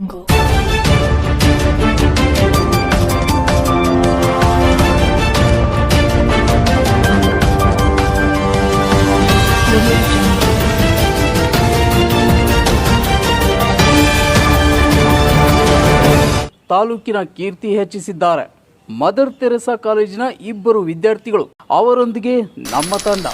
ತಾಲೂಕಿನ ಕೀರ್ತಿ ಹೆಚ್ಚಿಸಿದ್ದಾರೆ. Mother Theresa ಕಾಲೇಜಿನ ಇಬ್ಬರು ವಿದ್ಯಾರ್ಥಿಗಳು ಅವರೊಂದಿಗೆ ನಮ್ಮ ತಂಡ.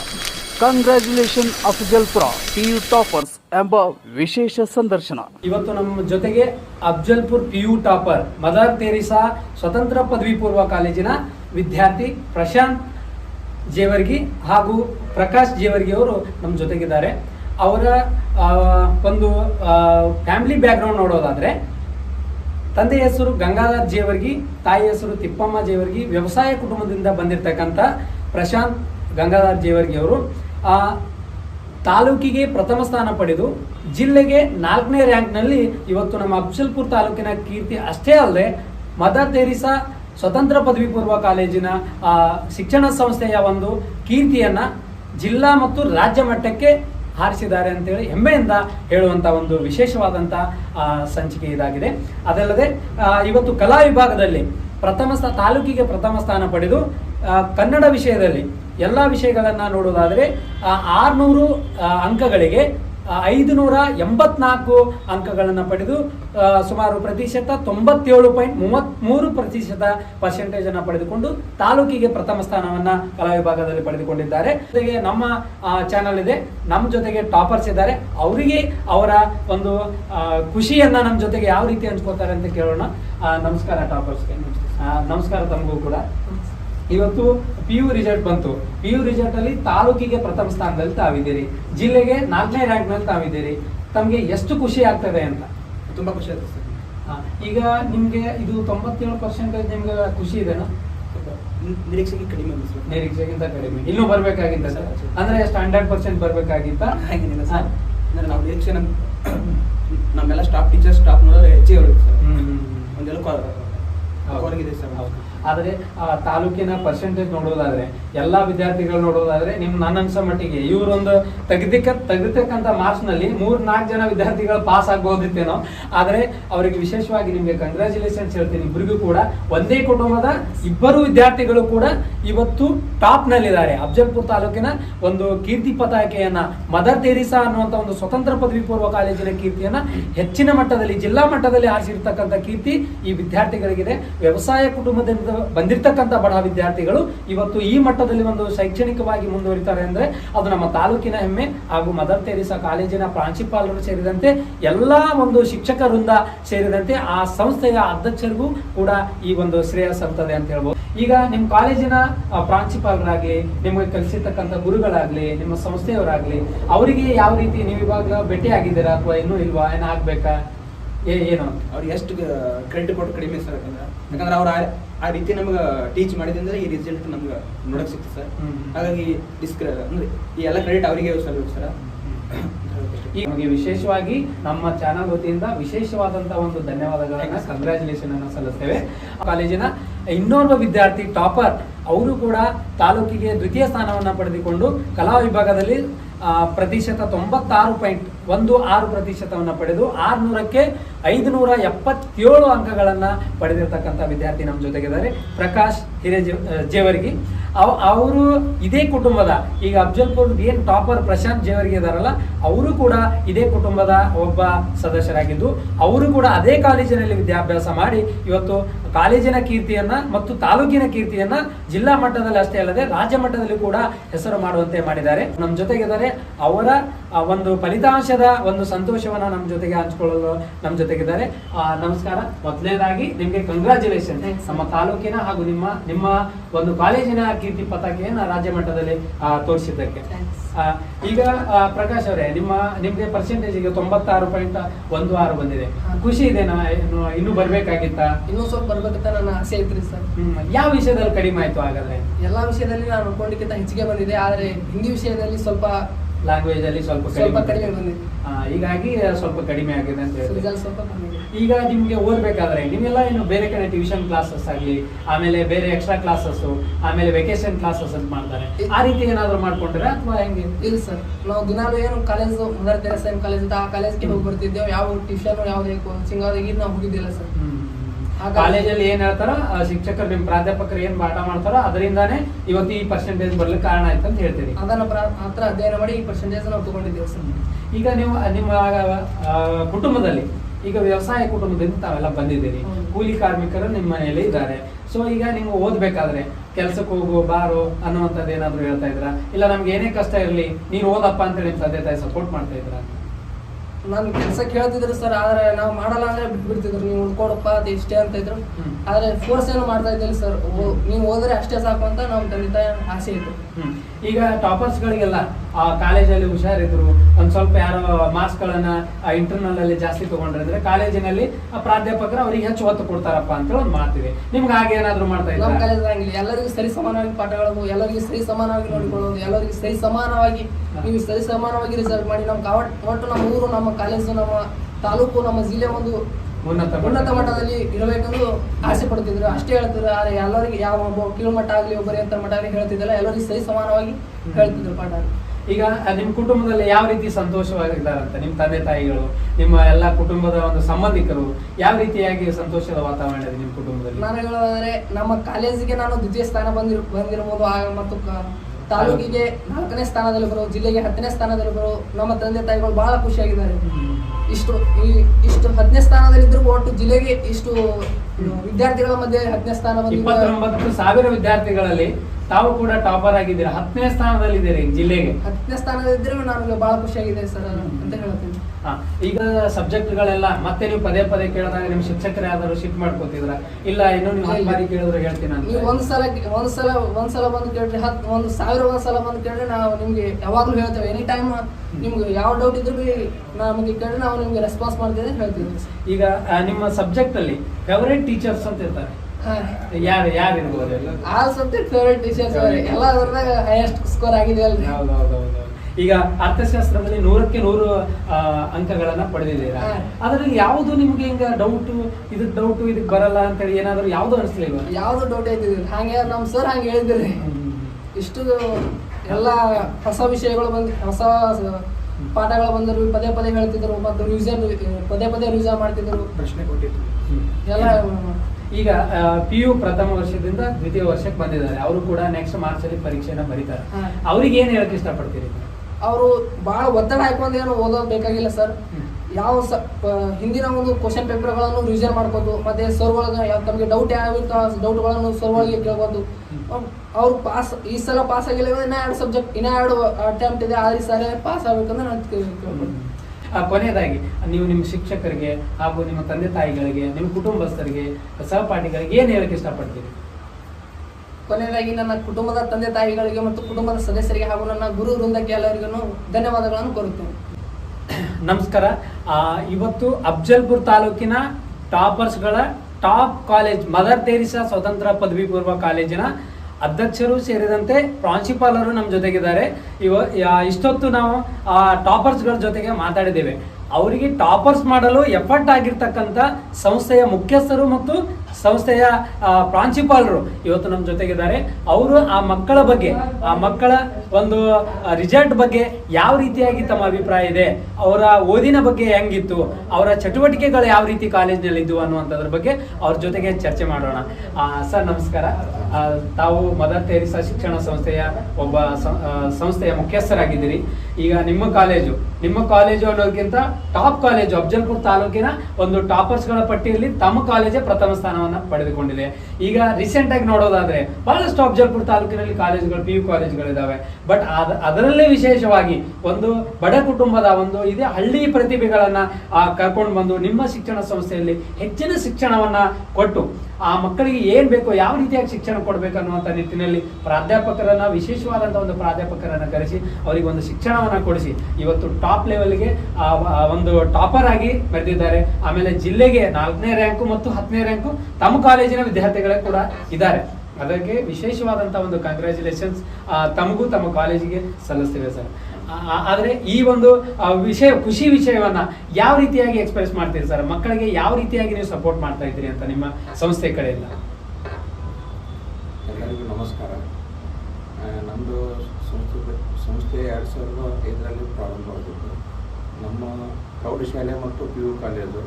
ಕಂಗ್ರ್ಯಾಚುಲೇಷನ್ ಅಫಜಲ್ಪುರ ಪಿಯು ಟಾಪರ್ಸ್ ಎಂಬ ವಿಶೇಷ ಸಂದರ್ಶನ. ಇವತ್ತು ನಮ್ಮ ಜೊತೆಗೆ Afzalpur P U topper Mother Teresa ಸ್ವತಂತ್ರ ಪದವಿ ಪೂರ್ವ ಕಾಲೇಜಿನ ವಿದ್ಯಾರ್ಥಿ ಪ್ರಶಾಂತ್ ಜೇವರ್ಗಿ ಹಾಗೂ ಪ್ರಕಾಶ್ ಜೇವರ್ಗಿ ಅವರು ನಮ್ಮ ಜೊತೆಗಿದ್ದಾರೆ. ಅವರ ಒಂದು ಫ್ಯಾಮಿಲಿ ಬ್ಯಾಕ್ಗ್ರೌಂಡ್ ನೋಡೋದಾದ್ರೆ ತಂದೆ ಹೆಸರು ಗಂಗಾಧರ್ ಜೇವರ್ಗಿ, ತಾಯಿ ಹೆಸರು ತಿಪ್ಪಮ್ಮ ಜೇವರ್ಗಿ, ವ್ಯವಸಾಯ ಕುಟುಂಬದಿಂದ ಬಂದಿರತಕ್ಕಂಥ ಪ್ರಶಾಂತ್ ಗಂಗಾಧರ್ ಜೇವರ್ಗಿ ಅವರು. ತಾಲೂಕಿಗೆ ಪ್ರಥಮ ಸ್ಥಾನ ಪಡೆದು ಜಿಲ್ಲೆಗೆ ನಾಲ್ಕನೇ ರ್ಯಾಂಕ್ನಲ್ಲಿ ಇವತ್ತು ನಮ್ಮ ಅಫ್ಜಲ್ಪುರ್ ತಾಲೂಕಿನ ಕೀರ್ತಿ ಅಷ್ಟೇ ಅಲ್ಲದೆ ಮದರ್ ತೆರಿಸಾ ಸ್ವತಂತ್ರ ಪದವಿ ಪೂರ್ವ ಕಾಲೇಜಿನ ಶಿಕ್ಷಣ ಸಂಸ್ಥೆಯ ಒಂದು ಕೀರ್ತಿಯನ್ನು ಜಿಲ್ಲಾ ಮತ್ತು ರಾಜ್ಯ ಮಟ್ಟಕ್ಕೆ ಹಾರಿಸಿದ್ದಾರೆ ಅಂತೇಳಿ ಹೆಮ್ಮೆಯಿಂದ ಹೇಳುವಂಥ ಒಂದು ವಿಶೇಷವಾದಂಥ ಸಂಚಿಕೆ ಇದಾಗಿದೆ. ಅದಲ್ಲದೆ ಇವತ್ತು ಕಲಾ ವಿಭಾಗದಲ್ಲಿ ಪ್ರಥಮ ಸ್ಥಾ, ತಾಲೂಕಿಗೆ ಪ್ರಥಮ ಸ್ಥಾನ ಪಡೆದು ಕನ್ನಡ ವಿಷಯದಲ್ಲಿ ಎಲ್ಲ ವಿಷಯಗಳನ್ನು ನೋಡೋದಾದರೆ ಆರುನೂರು ಅಂಕಗಳಿಗೆ ಐದುನೂರ ಎಂಬತ್ನಾಲ್ಕು ಅಂಕಗಳನ್ನು ಪಡೆದು ಸುಮಾರು ಪ್ರತಿಶತ ತೊಂಬತ್ತೇಳು ಪಾಯಿಂಟ್ ಮೂವತ್ತ್ಮೂರು ಪ್ರತಿಶತ ಪರ್ಸೆಂಟೇಜನ್ನು ಪಡೆದುಕೊಂಡು ತಾಲೂಕಿಗೆ ಪ್ರಥಮ ಸ್ಥಾನವನ್ನ ಕಲಾ ವಿಭಾಗದಲ್ಲಿ ಪಡೆದುಕೊಂಡಿದ್ದಾರೆ. ಜೊತೆಗೆ ನಮ್ಮ ಚಾನಲ್ ಇದೆ. ನಮ್ಮ ಜೊತೆಗೆ ಟಾಪರ್ಸ್ ಇದ್ದಾರೆ. ಅವರಿಗೆ ಅವರ ಒಂದು ಖುಷಿಯನ್ನು ನಮ್ಮ ಜೊತೆಗೆ ಯಾವ ರೀತಿ ಹಂಚ್ಕೋತಾರೆ ಅಂತ ಕೇಳೋಣ. ನಮಸ್ಕಾರ ಟಾಪರ್ಸ್ಗೆ. ನಮಸ್ಕಾರ ತಮಗೂ ಕೂಡ. ಇವತ್ತು ಪಿ ಯು ರಿಸಲ್ಟ್ ಬಂತು. ಪಿ ಯು ರಿಸಲ್ಟ್ ಅಲ್ಲಿ ತಾಲೂಕಿಗೆ ಪ್ರಥಮ ಸ್ಥಾನದಲ್ಲಿ ತಾವಿದ್ದೀರಿ. ಜಿಲ್ಲೆಗೆ ನಾಲ್ಕನೇ ರ್ಯಾಂಕ್ನಲ್ಲಿ ತಾವಿದ್ದೀರಿ. ತಮಗೆ ಎಷ್ಟು ಖುಷಿ ಆಗ್ತದೆ ಅಂತ? ತುಂಬಾ ಖುಷಿ ಆಗ್ತದೆ ಸರ್. ಈಗ ನಿಮ್ಗೆ ಇದು ತೊಂಬತ್ತೇಳು ಪರ್ಸೆಂಟೇಜ್ ನಿಮ್ಗೆ ಖುಷಿ ಇದೆನಾ ನಿರೀಕ್ಷೆಗೆ ಕಡಿಮೆ ನಿರೀಕ್ಷೆಗಿಂತ ಕಡಿಮೆ. ಇನ್ನೂ ಬರ್ಬೇಕಾಗಿತ್ತ ಸರ್? ಅಂದ್ರೆ ಎಷ್ಟು ಹಂಡ್ರೆಡ್ ಪರ್ಸೆಂಟ್ ಬರ್ಬೇಕಾಗಿತ್ತ? ಹಾಗೇನಿಲ್ಲ ಸರ್. ಅಂದ್ರೆ ನಾವು ನಿರೀಕ್ಷೆ ನಮ್ ನಮ್ಮೆಲ್ಲ ಸ್ಟಾಫ್ ಟೀಚರ್ ಸ್ಟಾಫ್ ನೋಡಿದ್ರೆ ಹೆಚ್ಚಿಗೆ ಹೊರಗಿದೆ ಸರ್. ಒಂದೆಲ್ಲ ಹೊರಗಿದೆ ಸರ್. ಹೌದು. ಆದ್ರೆ ಆ, ತಾಲೂಕಿನ ಪರ್ಸೆಂಟೇಜ್ ನೋಡೋದಾದ್ರೆ ಎಲ್ಲಾ ವಿದ್ಯಾರ್ಥಿಗಳು ನೋಡೋದಾದ್ರೆ ನಿಮ್ಮ ನನ್ನ ಅನ್ಸೋ ಮಟ್ಟಿಗೆ ಇವರೊಂದು ತೆಗೆದಿಕ್ಕ ತೆಗೆದಿರ್ತಕ್ಕಂಥ ಮಾರ್ಕ್ಸ್ನಲ್ಲಿ ಮೂರ್ ನಾಲ್ಕು ಜನ ವಿದ್ಯಾರ್ಥಿಗಳು ಪಾಸ್ ಆಗ್ಬೋದಿತ್ತೇನೋ. ಆದರೆ ಅವರಿಗೆ ವಿಶೇಷವಾಗಿ ನಿಮಗೆ ಕಂಗ್ರ್ಯಾಚುಲೇಷನ್ಸ್ ಹೇಳ್ತೀನಿ. ಇಬ್ಬರಿಗೂ ಕೂಡ ಒಂದೇ ಕುಟುಂಬದ ಇಬ್ಬರು ವಿದ್ಯಾರ್ಥಿಗಳು ಕೂಡ ಇವತ್ತು ಟಾಪ್ ನಲ್ಲಿದ್ದಾರೆ. ಅಫಜಲ್ಪುರ್ ತಾಲೂಕಿನ ಒಂದು ಕೀರ್ತಿ ಪತಾಕೆಯನ್ನ ಮದರ್ ತೆರಿಸಾ ಅನ್ನುವಂತ ಒಂದು ಸ್ವತಂತ್ರ ಪದವಿ ಪೂರ್ವ ಕಾಲೇಜಿನ ಕೀರ್ತಿಯನ್ನ ಹೆಚ್ಚಿನ ಮಟ್ಟದಲ್ಲಿ ಜಿಲ್ಲಾ ಮಟ್ಟದಲ್ಲಿ ಆರಿಸಿರ್ತಕ್ಕಂಥ ಕೀರ್ತಿ ಈ ವಿದ್ಯಾರ್ಥಿಗಳಿಗಿದೆ. ವ್ಯವಸಾಯ ಕುಟುಂಬದಿಂದ ಬಂದಿರತಕ್ಕಂಥ ಬಡ ವಿದ್ಯಾರ್ಥಿಗಳು ಇವತ್ತು ಈ ಮಟ್ಟದಲ್ಲಿ ಒಂದು ಶೈಕ್ಷಣಿಕವಾಗಿ ಮುಂದುವರಿತಾರೆ ಅಂದ್ರೆ ಅದು ನಮ್ಮ ತಾಲೂಕಿನ ಹೆಮ್ಮೆ ಹಾಗೂ ಮದರ್ ತೆರಿಸಾ ಕಾಲೇಜಿನ ಪ್ರಾಂಶುಪಾಲರು ಸೇರಿದಂತೆ ಎಲ್ಲಾ ಒಂದು ಶಿಕ್ಷಕ ವೃಂದ ಸೇರಿದಂತೆ ಆ ಸಂಸ್ಥೆಯ ಅಧ್ಯಕ್ಷರಿಗೂ ಕೂಡ ಈ ಒಂದು ಶ್ರೇಯ ಸಲ್ತದೆ ಅಂತ ಹೇಳ್ಬೋದು. ಈಗ ನಿಮ್ಮ ಕಾಲೇಜಿನ ಪ್ರಾಂಶುಪಾಲರಾಗಿ ಪ್ರಾಂಶುಪಾಲರಾಗ್ಲಿ, ನಿಮಗೆ ಕಲಿಸಿರ್ತಕ್ಕಂಥ ಗುರುಗಳಾಗ್ಲಿ, ನಿಮ್ಮ ಸಂಸ್ಥೆಯವರಾಗ್ಲಿ, ಅವರಿಗೆ ಯಾವ ರೀತಿ ನೀವು ಇವಾಗ ಭೇಟಿ ಆಗಿದ್ದೀರಾ ಅಥವಾ ಇನ್ನೂ ಇಲ್ವಾ? ಏನ ಆಗ್ಬೇಕಾ? ಏ, ಏನು? ಅವ್ರಿಗೆ ಎಷ್ಟು ಕ್ರೆಡಿಟ್ ಕೊಟ್ಟು ಕಡಿಮೆ ಸರ್, ಯಾಕಂದ್ರೆ ಯಾಕಂದ್ರೆ ಅವ್ರು ಆ- ರೀತಿ ನಮ್ಗೆ ಟೀಚ್ ಮಾಡಿದ್ರೆ ಈ ರಿಸಲ್ಟ್ ನಮ್ಗೆ ನೋಡಕ್ ಸಿಕ್ತು ಸರ್. ಹಾಗಾಗಿ ಡಿಸ್ಕ್ರ ಅಂದ್ರೆ ಈ ಎಲ್ಲ ಕ್ರೆಡಿಟ್ ಅವರಿಗೆ ಸಲ್ಲಬೇಕು ಸರ್ ನಮಗೆ ವಿಶೇಷವಾಗಿ ನಮ್ಮ ಚಾನಲ್ ವತಿಯಿಂದ ವಿಶೇಷವಾದಂತಹ ಒಂದು ಧನ್ಯವಾದಗಳನ್ನ ಕಂಗ್ರ್ಯಾಚುಲೇಷನ್ ಅನ್ನು ಸಲ್ಲಿಸ್ತೇವೆ. ಕಾಲೇಜಿನ ಇನ್ನೋರ್ವ ವಿದ್ಯಾರ್ಥಿ ಟಾಪರ್ ಅವರು ಕೂಡ ತಾಲೂಕಿಗೆ ದ್ವಿತೀಯ ಸ್ಥಾನವನ್ನ ಪಡೆದುಕೊಂಡು ಕಲಾ ವಿಭಾಗದಲ್ಲಿ ಪ್ರತಿಶತ ತೊಂಬತ್ತಾರು ಪಾಯಿಂಟ್ ಒಂದು ಆರು ಪ್ರತಿಶತವನ್ನು ಪಡೆದು ಆರ್ನೂರಕ್ಕೆ ಐದುನೂರ ಎಪ್ಪತ್ತೇಳು ಅಂಕಗಳನ್ನ ಪಡೆದಿರ್ತಕ್ಕಂಥ ವಿದ್ಯಾರ್ಥಿ ನಮ್ಮ ಜೊತೆಗಿದ್ದಾರೆ. ಪ್ರಕಾಶ್ ಹಿರೇ ಜೇವರ್ಗಿ. ಅವ್- ಅವರು ಇದೇ ಕುಟುಂಬದ, ಈಗ ಅಫ್ಜಲ್ಪುರ್ ಏನ್ ಟಾಪರ್ ಪ್ರಶಾಂತ್ ಜೇವರ್ಗಿ ಇದಾರಲ್ಲ, ಅವರು ಕೂಡ ಇದೇ ಕುಟುಂಬದ ಒಬ್ಬ ಸದಸ್ಯರಾಗಿದ್ದು, ಅವರು ಕೂಡ ಅದೇ ಕಾಲೇಜಿನಲ್ಲಿ ವಿದ್ಯಾಭ್ಯಾಸ ಮಾಡಿ, ಇವತ್ತು ಕಾಲೇಜಿನ ಕೀರ್ತಿಯನ್ನ ಮತ್ತು ತಾಲೂಕಿನ ಕೀರ್ತಿಯನ್ನ ಜಿಲ್ಲಾ ಮಟ್ಟದಲ್ಲಿ ಅಷ್ಟೇ ಅಲ್ಲದೆ ರಾಜ್ಯ ಮಟ್ಟದಲ್ಲಿ ಕೂಡ ಹೆಸರು ಮಾಡುವಂತೆ ಮಾಡಿದ್ದಾರೆ. ನಮ್ಮ ಜೊತೆಗಿದ್ದಾರೆ ಅವರ ಆ, ಒಂದು ಫಲಿತಾಂಶದ ಒಂದು ಸಂತೋಷವನ್ನ ನಮ್ಮ ಜೊತೆಗೆ ಹಂಚ್ಕೊಳ್ಳಲು ನಮ್ಮ ಜೊತೆಗಿದ್ದಾರೆ. ಆ, ನಮಸ್ಕಾರ. ಮೊದಲನೇದಾಗಿ ನಿಮಗೆ ಕಂಗ್ರ್ಯಾಚುಲೇಷನ್ ನಮ್ಮ ತಾಲೂಕಿನ ಹಾಗೂ ನಿಮ್ಮ ನಿಮ್ಮ ಒಂದು ಕಾಲೇಜಿನ ಕೀರ್ತಿ ಪತಾಕೆಯನ್ನು ರಾಜ್ಯ ಮಟ್ಟದಲ್ಲಿ ಆ, ತೋರಿಸಿದ್ದಕ್ಕೆ. ಈಗ ಪ್ರಕಾಶ್ ಅವರೇ ನಿಮ್ಮ ನಿಮ್ಗೆ ಪರ್ಸೆಂಟೇಜ್ ಈಗ ತೊಂಬತ್ತಾರು ಪಾಯಿಂಟ್ ಒಂದು ಆರು ಬಂದಿದೆ. ಖುಷಿ ಇದೆನಾ ಇನ್ನು ಇನ್ನೂ ಬರ್ಬೇಕಾಗಿತ್ತ? ಇನ್ನೂ ಸ್ವಲ್ಪ ಬರ್ಬೇಕಂತ ನನ್ನ ಆಸೆ ಐತ್ರಿ ಸರ್. ಯಾವ ವಿಷಯದಲ್ಲಿ ಕಡಿಮೆ ಆಯ್ತು ಹಾಗಾದ್ರೆ? ಎಲ್ಲಾ ವಿಷಯದಲ್ಲಿ ನಾನು ಅನ್ಕೊಂಡಿಕ್ಕಿಂತ ಹೆಚ್ಚಿಗೆ ಬಂದಿದೆ ಆದ್ರೆ ಹಿಂದಿ ವಿಷಯದಲ್ಲಿ ಸ್ವಲ್ಪ ಲ್ಯಾಂಗ್ವೇಜ್ ಅಲ್ಲಿ ಸ್ವಲ್ಪ ಸ್ವಲ್ಪ ಕಡಿಮೆ ಕಡಿಮೆ ಬಂದಿದೆ. ಆ, ಹೀಗಾಗಿ ಸ್ವಲ್ಪ ಕಡಿಮೆ ಆಗಿದೆ ಅಂತ ಹೇಳಿ ಸ್ವಲ್ಪ ಈಗ ನಿಮ್ಗೆ ಓದ್ಬೇಕಾದ್ರೆ ನೀವೆಲ್ಲ ಏನು ಬೇರೆ ಕಡೆ ಟ್ಯೂಷನ್ ಕ್ಲಾಸಸ್ ಆಗಲಿ ಆಮೇಲೆ ಬೇರೆ ಎಕ್ಸ್ಟ್ರಾ ಕ್ಲಾಸಸ್ ಆಮೇಲೆ ವೆಕೇಶನ್ ಕ್ಲಾಸಸ್ ಅಂತ ಮಾಡ್ತಾರೆ. ಆ ರೀತಿ ಏನಾದ್ರು ಮಾಡ್ಕೊಂಡ್ರೆ ಅಥವಾ ಹೆಂಗೆ? ಇಲ್ಲ ಸರ್. ನಾವು ದಿನಾಲು ಏನು ಕಾಲೇಜ್ ಮದರ್ ಸೇಮ್ ಕಾಲೇಜ್ ಅಂತ ಆ ಕಾಲೇಜ್ಗೆ ಹೋಗಿ ಬರ್ತಿದ್ದೇವೆ ಯಾವ ಟ್ಯೂಷನ್ ಯಾವುದೇ ಕೋಚಿಂಗ್ ಯಾವುದೇ ಇದು ನಾವು ಹೋಗಿದ್ದಿಲ್ಲ ಸರ್. ಕಾಲೇಜಲ್ಲಿ ಏನ್ ಹೇಳ್ತಾರ ಶಿಕ್ಷಕರು ನಿಮ್ ಪ್ರಾಧ್ಯಾಪಕರು ಏನ್ ಪಾಠ ಮಾಡ್ತಾರೋ ಅದರಿಂದಾನೇ ಇವತ್ತು ಈ ಪರ್ಸೆಂಟೇಜ್ ಬರ್ಲಿಕ್ಕೆ ಕಾರಣ ಆಯ್ತು ಅಂತ ಹೇಳ್ತೀರಿ. ಅದನ್ನ ಮಾತ್ರ ಅಧ್ಯಯನ ಮಾಡಿ ಈ ಪರ್ಸೆಂಟೇಜ್ ನಾವು ತಗೊಂಡಿದ್ದೇವೆ ಸರ್. ಈಗ ನೀವು ನಿಮ್ಮ ಕುಟುಂಬದಲ್ಲಿ ಈಗ ವ್ಯವಸಾಯ ಕುಟುಂಬದಿಂದ ತಾವೆಲ್ಲ ಬಂದಿದ್ದೀರಿ. ಕೂಲಿ ಕಾರ್ಮಿಕರು ನಿಮ್ಮ ಮನೆಯಲ್ಲಿ ಇದ್ದಾರೆ. ಸೊ ಈಗ ನೀವು ಓದ್ಬೇಕಾದ್ರೆ ಕೆಲ್ಸಕ್ಕೆ ಹೋಗು ಬಾರೋ ಅನ್ನುವಂಥದ್ದು ಏನಾದ್ರು ಹೇಳ್ತಾ ಇದ್ರ? ಇಲ್ಲ ನಮ್ಗೆ ಏನೇ ಕಷ್ಟ ಇರಲಿ ನೀನು ಓದಪ್ಪ ಅಂತೇಳಿ ಹೇಳಿ ತಂದೆ ತಾಯಿ ಸಪೋರ್ಟ್ ಮಾಡ್ತಾ ಇದ್ರ? ನಾನು ಕೆಲಸ ಕೇಳ್ತಿದ್ರು ಸರ್ ಆದ್ರೆ ನಾವು ಮಾಡಲ್ಲ ಅಂದ್ರೆ ಬಿಟ್ಟು ಬಿಡ್ತಿದ್ರು ನೀವು ಉಳ್ಕೊಡಪ್ಪ ಅದು ಇಷ್ಟೇ ಅಂತ ಇದ್ರು. ಆದರೆ ಫೋರ್ಸ್ ಏನು ಮಾಡ್ತಾ ಇದ್ದಿಲ್ಲ ಸರ್. ನೀವು ಹೋದ್ರೆ ಅಷ್ಟೇ ಸಾಕು ಅಂತ ನಮ್ಮ ತಂದೆ ತಾಯಿ ಆಸೆ ಇತ್ತು. ಈಗ ಟಾಪರ್ಸ್ ಗಳಿಗೆಲ್ಲ ಆ ಕಾಲೇಜಲ್ಲಿ ಹುಷಾರಿದ್ರು ಒಂದ್ ಸ್ವಲ್ಪ ಯಾರೋ ಮಾರ್ಕ್ಸ್ ಗಳನ್ನ ಇಂಟರ್ನಲ್ ಅಲ್ಲಿ ಜಾಸ್ತಿ ತಗೊಂಡ್ರೆ ಕಾಲೇಜಿನಲ್ಲಿ ಆ ಪ್ರಾಧ್ಯಾಪಕರು ಅವರಿಗೆ ಹೆಚ್ಚು ಒತ್ತು ಕೊಡ್ತಾರಪ್ಪ ಅಂತ ಒಂದು ಮಾತಿದೆ. ನಿಮ್ಗೆ ಹಾಗೆ ಏನಾದ್ರು ಮಾಡ್ತಾ ನಮ್ಮ ಇದ್ದಾರೆ ಕಾಲೇಜ್ ಹಂಗಿಲ್ಲ ಎಲ್ಲರಿಗೂ ಸರಿ ಸಮಾನವಾಗಿ ಪಾಠಗಳು ಎಲ್ಲರಿಗೂ ಸರಿ ಸಮಾನವಾಗಿ ನೋಡಿಕೊಳ್ಳೋದು ಎಲ್ಲರಿಗೂ ಸರಿ ಸಮಾನವಾಗಿ ನೀವು ಸರಿ ಸಮಾನವಾಗಿ ರಿಸಲ್ಟ್ ಮಾಡಿ ನಮ್ಮ ಕಾವಟ್ ಒಟ್ಟು ನಮ್ಮ ಊರು ನಮ್ಮ ಕಾಲೇಜು ನಮ್ಮ ತಾಲೂಕು ನಮ್ಮ ಜಿಲ್ಲೆ ಒಂದು ಉನ್ನತ. ಉನ್ನತ ಮಟ್ಟದಲ್ಲಿ ಇರಬೇಕೆಂದು ಆಸೆ ಪಡ್ತಿದ್ರು ಅಷ್ಟೇ ಹೇಳ್ತಿದ್ರು ಆದ್ರೆ ಎಲ್ಲರಿಗೆ ಯಾವ ಒಬ್ಬ ಕೀಳುಮಟ್ಟ ಆಗಲಿ ಒಬ್ಬರು ಅಂತ ಮಟ್ಟ ಆಗಲಿ ಹೇಳ್ತಿದ್ದಲ್ಲ ಎಲ್ಲರಿಗೂ ಸರಿ ಸಮಾನವಾಗಿ ಹೇಳ್ತಿದ್ರು ಪಾಠ. ಈಗ ನಿಮ್ಮ ನಿಮ್ ಕುಟುಂಬದಲ್ಲಿ ಯಾವ ರೀತಿ ಸಂತೋಷವಾಗಿದ್ದಾರಂತೆ? ನಿಮ್ಮ ತಂದೆ ತಾಯಿಗಳು ನಿಮ್ಮ ಎಲ್ಲಾ ಕುಟುಂಬದ ಒಂದು ಸಂಬಂಧಿಕರು ಯಾವ ರೀತಿಯಾಗಿ ಸಂತೋಷದ ವಾತಾವರಣ ಇದೆ ನಿಮ್ಮ ಕುಟುಂಬದಲ್ಲಿ? ನಾನು ಹೇಳೋದಾದ್ರೆ ನಮ್ಮ ಕಾಲೇಜಿಗೆ ನಾನು ದ್ವಿತೀಯ ಸ್ಥಾನ ಬಂದಿರ್ ಬಂದಿರಬಹುದು ಆ- ಮತ್ತು ತಾಲೂಕಿಗೆ ನಾಲ್ಕನೇ ಸ್ಥಾನದಲ್ಲಿ ಬರೋ ಜಿಲ್ಲೆಗೆ ಹತ್ತನೇ ಸ್ಥಾನದಲ್ಲಿ ಬರೋ ನಮ್ಮ ತಂದೆ ತಾಯಿಗಳು ಬಹಳ ಖುಷಿಯಾಗಿದ್ದಾರೆ. ಇಷ್ಟು ಈ ಇಷ್ಟು ಹದಿನೈದು ಸ್ಥಾನದಲ್ಲಿ ಇದ್ರು ಒಟ್ಟು ಜಿಲ್ಲೆಗೆ ಇಷ್ಟು ವಿದ್ಯಾರ್ಥಿಗಳ ಮಧ್ಯೆ ಹತ್ತನೇ ಸ್ಥಾನ ಇಪ್ಪತ್ತೊಂಬತ್ತು ಸಾವಿರ ವಿದ್ಯಾರ್ಥಿಗಳಲ್ಲಿ ತಾವು ಕೂಡ ಟಾಪರ್ ಆಗಿದ್ದೀರಾ? ಹತ್ತನೇ ಸ್ಥಾನದಲ್ಲಿದ್ದೀರಿ ಜಿಲ್ಲೆಗೆ? ಹತ್ತನೇ ಸ್ಥಾನದಲ್ಲಿದ್ರು ನಾನು ಬಹಳ ಖುಷಿಯಾಗಿದೆ ಸರ್ ಅಂತ ಈಗ ಸಬ್ಜೆಕ್ಟ್ಗಳೆಲ್ಲ ಮತ್ತೆ ನೀವು ಪದೇ ಪದೇ ಕೇಳಿದಾಗ ನಿಮ್ ಶಿಕ್ಷಕರೇ ಯಾವ್ದಾದ್ರು ಶಿಫ್ಟ್ ಮಾಡ್ಕೋತಿದ್ರ? ಇಲ್ಲ ಇನ್ನು ನೀವು ಹತ್ತು ಬಾರಿ ಕೇಳಿದ್ರೆ ಹೇಳ್ತೀನಿ ನೀವು ಅಂತ ಒಂದ್ ಸಲ ಒಂದ್ ಸಲ ಒಂದ್ ಸಲ ಬಂದು ಕೇಳ್ರಿ ಹತ್ ಒಂದ್ ಸಾವಿರ ಒಂದ್ ಸಲ ಬಂದು ಕೇಳ್ರಿ ನಾವು ನಿಮ್ಗೆ ಯಾವಾಗ್ಲೂ ಹೇಳ್ತೇವೆ. ಎನಿ ಟೈಮ್ ನಿಮ್ಗೆ ಯಾವ ಡೌಟ್ ಇದ್ರು ಬಿ ನಮಗೆ ಕೇಳಿ ನಾವು ನಿಮ್ಗೆ ರೆಸ್ಪಾನ್ಸ್ ಮಾಡ್ತೇವೆ ಹೇಳ್ತೀವಿ. ಈಗ ನಿಮ್ಮ ಸಬ್ಜೆಕ್ಟ್ ಅಲ್ಲಿ ಫೇವರೇಟ್ ಟೀಚರ್ಸ್ ಅಂತ ಇರ್ತಾರೆ. ಯಾರು ಯಾರು ಇರ್ಬೋದು? ಆ ಸಬ್ಜೆಕ್ಟ್ ಫೇವರೇಟ್ ಟೀಚರ್ಸ್ ಎಲ್ಲ ಅದ್ರದಾಗ ಹೈಯೆಸ್ಟ್ ಸ್ಕೋರ್ ಆಗಿದೆ ಅಲ್ರಿ. ಹೌದೌದೌದು. ಈಗ ಅರ್ಥಶಾಸ್ತ್ರದಲ್ಲಿ ನೂರಕ್ಕೆ ನೂರು ಅಂಕಗಳನ್ನ ಪಡೆದಿದ್ದೀರಾ. ಅದರಲ್ಲಿ ಯಾವುದು ನಿಮ್ಗೆ ಹಿಂಗ ಡೌಟ್ ಇದು ಡೌಟ್ ಇದಕ್ ಬರಲ್ಲ ಅಂತ ಹೇಳಿ ಏನಾದ್ರು ಯಾವ್ದು ಅನಿಸ್ಲಿಲ್ವಾ? ಯಾವ್ದು ಡೌಟ್ ಐತಿದ್ರು ಹಾಗೆ ನಮ್ಮ ಸರ್ ಹಂಗೆ ಹೇಳಿದ್ರಿ ಇಷ್ಟು ಎಲ್ಲ ಹೊಸ ವಿಷಯಗಳು ಬಂದ್ ಹೊಸ ಪಾಠಗಳು ಬಂದರು ಪದೇ ಪದೇ ಹೇಳ್ತಿದ್ರು ಮತ್ತು ರಿವಿಷನ್ ಪದೇ ಪದೇ ರಿವಿಷನ್ ಮಾಡ್ತಿದ್ರು ಪ್ರಶ್ನೆ ಕೊಟ್ಟಿದ್ರು. ಎಲ್ಲ ಈಗ ಪಿ ಯು ಪ್ರಥಮ ವರ್ಷದಿಂದ ದ್ವಿತೀಯ ವರ್ಷಕ್ಕೆ ಬಂದಿದ್ದಾರೆ. ಅವರು ಕೂಡ ನೆಕ್ಸ್ಟ್ ಮಾರ್ಚ್ ಅಲ್ಲಿ ಪರೀಕ್ಷೆನ ಬರೀತಾರೆ. ಅವ್ರಿಗೆ ಏನ್ ಹೇಳಕ್ ಇಷ್ಟಪಡ್ತೀರಿ? ಅವರು ಬಹಳ ಒತ್ತಡ ಹಾಕೊಂಡು ಏನು ಓದೋದು ಬೇಕಾಗಿಲ್ಲ ಸರ್. ಯಾವ ಸ ಹಿಂದಿನ ಒಂದು ಕ್ವಶನ್ ಪೇಪರ್ಗಳನ್ನು ರಿವಿಷನ್ ಮಾಡ್ಬೋದು ಮತ್ತೆ ಸರ್ ಒಳಗೆ ಯಾವ ತಮಗೆ ಡೌಟ್ ಯಾವ ಡೌಟ್ಗಳನ್ನು ಸರ್ ಒಳಗೆ ಕೇಳ್ಬೋದು ಅವ್ರು ಪಾಸ್ ಈ ಸಲ ಪಾಸ್ ಆಗಿಲ್ಲ ಅಂದ್ರೆ ಇನ್ನೂ ಎರಡು ಸಬ್ಜೆಕ್ಟ್ ಇನ್ನ ಎರಡು ಅಟೆಂಪ್ಟ್ ಇದೆ ಆದ್ರೆ ಸರ್ ಸಲ ಪಾಸ್ ಆಗ್ಬೇಕಂದ್ರೆ ನಾನು ಕೇಳ್ಬೋದು ಆ, ಕೊನೆಯದಾಗಿ ನೀವು ನಿಮ್ಮ ಶಿಕ್ಷಕರಿಗೆ ಹಾಗೂ ನಿಮ್ಮ ತಂದೆ ತಾಯಿಗಳಿಗೆ ನಿಮ್ಮ ಕುಟುಂಬಸ್ಥರಿಗೆ ಸಹಪಾಠಿಗಳಿಗೆ ಏನು ಹೇಳಕ್ಕೆ ಇಷ್ಟಪಡ್ತೀರಿ? ಕೊನೆಯದಾಗಿ ನನ್ನ ಕುಟುಂಬದ ತಂದೆ ತಾಯಿಗಳಿಗೆ ಮತ್ತು ಕುಟುಂಬದ ಸದಸ್ಯರಿಗೆ ಹಾಗೂ ನನ್ನ ಗುರು ವೃಂದಕ್ಕೆ ಎಲ್ಲರಿಗೂ ಧನ್ಯವಾದಗಳನ್ನು ಕೋರುತ್ತೇನೆ. ನಮಸ್ಕಾರ. ಇವತ್ತು ಅಫ್ಜಲ್ಪುರ್ ತಾಲೂಕಿನ ಟಾಪರ್ಸ್ಗಳ ಟಾಪ್ ಕಾಲೇಜ್, ಮದರ್ ತೆರಿಸಾ ಸ್ವತಂತ್ರ ಪದವಿ ಪೂರ್ವ ಕಾಲೇಜಿನ ಅಧ್ಯಕ್ಷರು ಸೇರಿದಂತೆ ಪ್ರಾಂಶುಪಾಲರು ನಮ್ಮ ಜೊತೆಗಿದ್ದಾರೆ. ಇವ ಇಷ್ಟೊತ್ತು ನಾವು, ಆ, ಟಾಪರ್ಸ್ಗಳ ಜೊತೆಗೆ ಮಾತಾಡಿದ್ದೇವೆ. ಅವರಿಗೆ ಟಾಪರ್ಸ್ ಮಾಡಲು ಎಫರ್ಟ್ ಆಗಿರ್ತಕ್ಕಂಥ ಸಂಸ್ಥೆಯ ಮುಖ್ಯಸ್ಥರು ಮತ್ತು ಸಂಸ್ಥೆಯ ಪ್ರಾಂಶುಪಾಲರು ಇವತ್ತು ನಮ್ಮ ಜೊತೆಗಿದ್ದಾರೆ. ಅವರು ಆ ಮಕ್ಕಳ ಬಗ್ಗೆ, ಆ ಮಕ್ಕಳ ಒಂದು ರಿಸಲ್ಟ್ ಬಗ್ಗೆ ಯಾವ ರೀತಿಯಾಗಿ ತಮ್ಮ ಅಭಿಪ್ರಾಯ ಇದೆ, ಅವರ ಓದಿನ ಬಗ್ಗೆ ಹೆಂಗಿತ್ತು, ಅವರ ಚಟುವಟಿಕೆಗಳು ಯಾವ ರೀತಿ ಕಾಲೇಜಿನಲ್ಲಿ ಇದ್ವು ಅನ್ನುವಂಥದ್ರ ಬಗ್ಗೆ ಅವ್ರ ಜೊತೆಗೆ ಚರ್ಚೆ ಮಾಡೋಣ. ಸರ್, ನಮಸ್ಕಾರ. ತಾವು ಮದರ್ ತೆರಿಸಾ ಶಿಕ್ಷಣ ಸಂಸ್ಥೆಯ ಒಬ್ಬ ಸಂಸ್ಥೆಯ ಮುಖ್ಯಸ್ಥರಾಗಿದ್ದೀರಿ. ಈಗ ನಿಮ್ಮ ಕಾಲೇಜು ನಿಮ್ಮ ಕಾಲೇಜು ಅನ್ನೋದಕ್ಕಿಂತ ಟಾಪ್ ಕಾಲೇಜು, ಅಫ್ಜಲ್ಪುರ್ ತಾಲೂಕಿನ ಒಂದು ಟಾಪರ್ಸ್ಗಳ ಪಟ್ಟಿಯಲ್ಲಿ ತಮ್ಮ ಕಾಲೇಜೇ ಪ್ರಥಮ ಸ್ಥಾನವನ್ನ ಪಡೆದುಕೊಂಡಿದೆ ಈಗ ರೀಸೆಂಟ್ ಆಗಿ ನೋಡೋದಾದ್ರೆ ಬಹಳಷ್ಟು ಅಫ್ಜಲ್ಪುರ್ ತಾಲೂಕಿನಲ್ಲಿ ಕಾಲೇಜುಗಳು, ಪಿ ಯು ಕಾಲೇಜುಗಳಿದಾವೆ. ಬಟ್ ಅದ ಅದರಲ್ಲೇ ವಿಶೇಷವಾಗಿ ಒಂದು ಬಡ ಕುಟುಂಬದ ಒಂದು ಇದೇ ಹಳ್ಳಿ ಪ್ರತಿಭೆಗಳನ್ನ ಕರ್ಕೊಂಡು ಬಂದು ನಿಮ್ಮ ಶಿಕ್ಷಣ ಸಂಸ್ಥೆಯಲ್ಲಿ ಹೆಚ್ಚಿನ ಶಿಕ್ಷಣವನ್ನ ಕೊಟ್ಟು, ಆ ಮಕ್ಕಳಿಗೆ ಏನ್ ಬೇಕೋ ಯಾವ ರೀತಿಯಾಗಿ ಶಿಕ್ಷಣ ಕೊಡ್ಬೇಕು ಅನ್ನುವಂಥ ನಿಟ್ಟಿನಲ್ಲಿ ಪ್ರಾಧ್ಯಾಪಕರನ್ನ ವಿಶೇಷವಾದಂತಹ ಒಂದು ಪ್ರಾಧ್ಯಾಪಕರನ್ನ ಕರೆಸಿ, ಅವರಿಗೆ ಒಂದು ಶಿಕ್ಷಣವನ್ನ ಕೊಡಿಸಿ, ಇವತ್ತು ಟಾಪ್ ಲೆವೆಲ್ಗೆ ಒಂದು ಟಾಪರ್ ಆಗಿ ಬರೆದಿದ್ದಾರೆ. ಆಮೇಲೆ ಜಿಲ್ಲೆಗೆ ನಾಲ್ಕನೇ ರ್ಯಾಂಕು ಮತ್ತು ಹತ್ತನೇ ರ್ಯಾಂಕು ತಮ್ಮ ಕಾಲೇಜಿನ ವಿದ್ಯಾರ್ಥಿಗಳೇ ಕೂಡ ಇದ್ದಾರೆ. ಅದಕ್ಕೆ ವಿಶೇಷವಾದಂತಹ ಒಂದು ಕಂಗ್ರ್ಯಾಚುಲೇಷನ್ಸ್ ತಮಗೂ ತಮ್ಮ ಕಾಲೇಜಿಗೆ ಸಲ್ಲಿಸ್ತೇವೆ ಸರ್. ಆದರೆ ಈ ಒಂದು ವಿಷಯ, ಖುಷಿ ವಿಷಯವನ್ನ ಯಾವ ರೀತಿಯಾಗಿ ಎಕ್ಸ್ಪ್ರೆಸ್ ಮಾಡ್ತೀರಿ ಸರ್? ಮಕ್ಕಳಿಗೆ ಯಾವ ರೀತಿಯಾಗಿ ನೀವು ಸಪೋರ್ಟ್ ಮಾಡ್ತಾ ಇದ್ದೀರಿ ಅಂತ ನಿಮ್ಮ ಸಂಸ್ಥೆ ಕಡೆಯಿಂದ ಎಲ್ಲರಿಗೂ ನಮಸ್ಕಾರ. ನಮ್ಮದು ಸಂಸ್ಥೆ ಸಂಸ್ಥೆ ಎರಡು ಸಾವಿರದ ಐದರಲ್ಲಿ ಪ್ರಾರಂಭವಾಗಿತ್ತು ನಮ್ಮ ಪ್ರೌಢಶಾಲೆ ಮತ್ತು ಪಿ ಯು ಕಾಲೇಜು.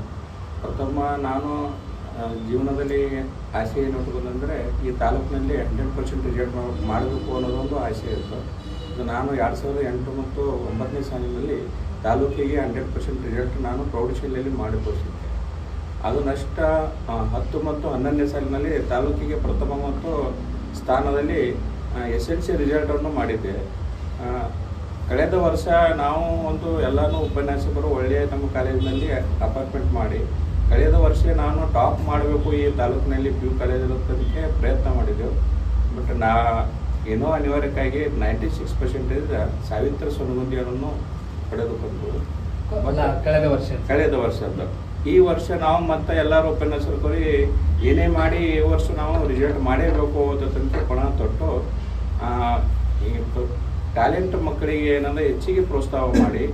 ಪ್ರಥಮ ನಾನು ಜೀವನದಲ್ಲಿ ಆಸೆ ಏನು ಅಂದರೆ ಈ ತಾಲೂಕಿನಲ್ಲಿ ಹಂಡ್ರೆಡ್ ಪರ್ಸೆಂಟ್ ರಿಸಲ್ಟ್ ಮಾಡಬೇಕು ಅನ್ನೋದೊಂದು ಆಸೆ ಇತ್ತು ನಾನು ಎರಡು ಸಾವಿರದ ಎಂಟು ಮತ್ತು ಒಂಬತ್ತನೇ ಸಾಲಿನಲ್ಲಿ ತಾಲೂಕಿಗೆ ಹಂಡ್ರೆಡ್ ಪರ್ಸೆಂಟ್ ರಿಸಲ್ಟ್ ನಾನು ಪ್ರೌಢಶಾಲೆಯಲ್ಲಿ ಮಾಡಿ ತೋರಿಸಿದ್ದೆ ಅದು ನಷ್ಟ ಹತ್ತು ಮತ್ತು ಹನ್ನೊಂದನೇ ಸಾಲಿನಲ್ಲಿ ತಾಲೂಕಿಗೆ ಪ್ರಥಮ ಮತ್ತು ಸ್ಥಾನದಲ್ಲಿ ಎಸ್ ಎಲ್ ಸಿ ರಿಸಲ್ಟನ್ನು ಮಾಡಿದ್ದೆ. ಕಳೆದ ವರ್ಷ ನಾವು ಒಂದು ಎಲ್ಲನೂ ಉಪನ್ಯಾಸಕರು ಒಳ್ಳೆಯ ನಮ್ಮ ಕಾಲೇಜಿನಲ್ಲಿ ಅಪಾರ್ಟ್ಮೆಂಟ್ ಮಾಡಿ ಕಳೆದ ವರ್ಷ ನಾನು ಟಾಪ್ ಮಾಡಬೇಕು ಈ ತಾಲೂಕಿನಲ್ಲಿ ಪಿ ಯು ಕಾಲೇಜಕ್ಕೆ ಪ್ರಯತ್ನ ಮಾಡಿದ್ದೆವು. ಬಟ್ ನಾ ಏನೋ ಅನಿವಾರ್ಯಕ್ಕಾಗಿ ನೈಂಟಿ ಸಿಕ್ಸ್ ಪರ್ಸೆಂಟೇಜ್ ಸಾವಿತ್ರ ಸೊನಗುಂದಿಯನ್ನು ಪಡೆದುಕೊಂಡು ಕಳೆದ ವರ್ಷ ಕಳೆದ ವರ್ಷದ್ದು ಈ ವರ್ಷ ನಾವು ಮತ್ತೆ ಎಲ್ಲರೂ ಉಪನ್ಯಾಸರು ಕೂಡಿ ಏನೇ ಮಾಡಿ ಈ ವರ್ಷ ನಾವು ರಿಸಲ್ಟ್ ಮಾಡೇಬೇಕು ಅಂತ ಪಣ ತೊಟ್ಟು ಟ್ಯಾಲೆಂಟ್ ಮಕ್ಕಳಿಗೆ ಏನಂದ್ರೆ ಹೆಚ್ಚಿಗೆ ಪ್ರೋತ್ಸಾಹ ಮಾಡಿ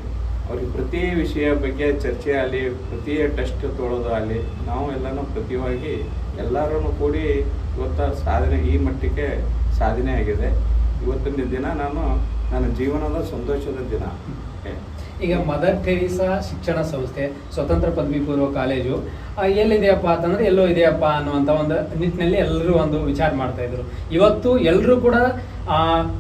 ಅವ್ರಿಗೆ ಪ್ರತಿ ವಿಷಯ ಬಗ್ಗೆ ಚರ್ಚೆ ಆಗಲಿ, ಪ್ರತಿ ಟೆಸ್ಟ್ ತೊಳೋದು ಆಗಲಿ, ನಾವು ಎಲ್ಲನೂ ಪ್ರತಿವಾಗಿ ಎಲ್ಲರೂ ಕೂಡಿ ಇವತ್ತು ಸಾಧನೆ ಈ ಮಟ್ಟಕ್ಕೆ ಸಾಧನೆ ಆಗಿದೆ ಇವತ್ತಿನ ದಿನ ನಾನು ನನ್ನ ಜೀವನದ ಸಂತೋಷದ ದಿನ. ಈಗ ಮದರ್ ಟೆರಿಸಾ ಶಿಕ್ಷಣ ಸಂಸ್ಥೆ ಸ್ವತಂತ್ರ ಪದವಿ ಪೂರ್ವ ಕಾಲೇಜು ಎಲ್ಲಿದೆಯಪ್ಪ ಅಂತಂದ್ರೆ ಎಲ್ಲೋ ಇದೆಯಪ್ಪ ಅನ್ನುವಂಥ ಒಂದು ನಿಟ್ಟಿನಲ್ಲಿ ಎಲ್ಲರೂ ಒಂದು ವಿಚಾರ ಮಾಡ್ತಾ ಇದ್ರು. ಇವತ್ತು ಎಲ್ಲರೂ ಕೂಡ ಆ,